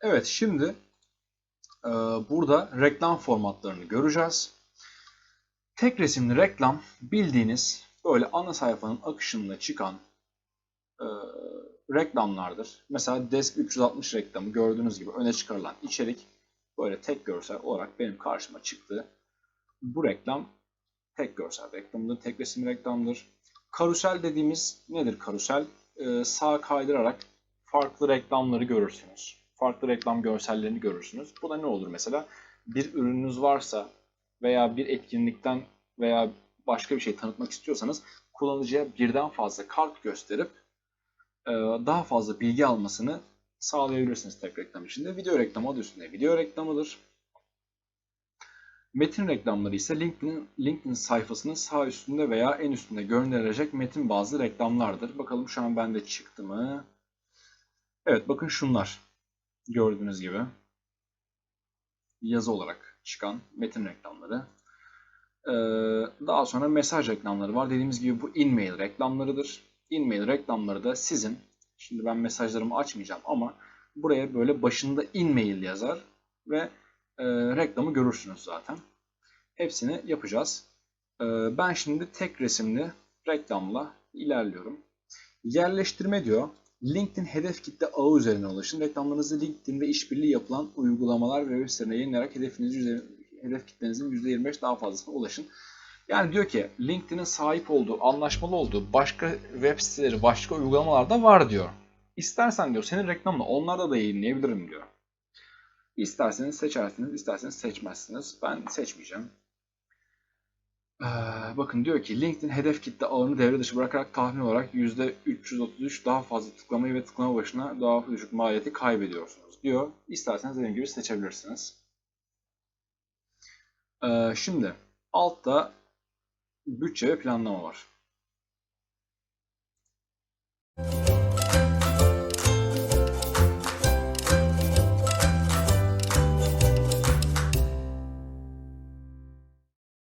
Evet şimdi e, burada reklam formatlarını göreceğiz. Tek resimli reklam bildiğiniz böyle ana sayfanın akışında çıkan e, reklamlardır. Mesela Desk 360 reklamı gördüğünüz gibi öne çıkarılan içerik böyle tek görsel olarak benim karşıma çıktı. Bu reklam tek görsel reklamdır, tek resim reklamdır. Karusel dediğimiz nedir karusel? Ee, sağ kaydırarak farklı reklamları görürsünüz. Farklı reklam görsellerini görürsünüz. Bu da ne olur mesela? Bir ürününüz varsa veya bir etkinlikten veya başka bir şey tanıtmak istiyorsanız kullanıcıya birden fazla kart gösterip e, daha fazla bilgi almasını sağlayabilirsiniz tek reklam içinde. Video reklamı adı üstünde video reklamıdır. Metin reklamları ise LinkedIn, LinkedIn sayfasının sağ üstünde veya en üstünde gönderilecek metin bazlı reklamlardır. Bakalım şu an bende çıktı mı? Evet bakın şunlar. Gördüğünüz gibi. Yazı olarak çıkan metin reklamları. Ee, daha sonra mesaj reklamları var. Dediğimiz gibi bu e-mail reklamlarıdır. E-mail reklamları da sizin, şimdi ben mesajlarımı açmayacağım ama buraya böyle başında e-mail yazar ve e, reklamı görürsünüz zaten. Hepsini yapacağız. E, ben şimdi tek resimli reklamla ilerliyorum. Yerleştirme diyor. LinkedIn hedef kitle ağı üzerine ulaşın. Reklamlarınızı LinkedIn ve işbirliği yapılan uygulamalar ve web sitelerine yayınlayarak hedefiniz üzerine, hedef kitlenizin %25 daha fazlasına ulaşın. Yani diyor ki LinkedIn'in sahip olduğu, anlaşmalı olduğu başka web siteleri, başka uygulamalar da var diyor. İstersen diyor senin reklamını onlarda da yayınlayabilirim diyor. İsterseniz seçersiniz, isterseniz seçmezsiniz. Ben seçmeyeceğim. Bakın diyor ki LinkedIn hedef kitle ağını devre dışı bırakarak tahmin olarak %333 daha fazla tıklamayı ve tıklama başına daha düşük maliyeti kaybediyorsunuz diyor. İsterseniz dediğim gibi seçebilirsiniz. Şimdi altta bütçe ve planlama var.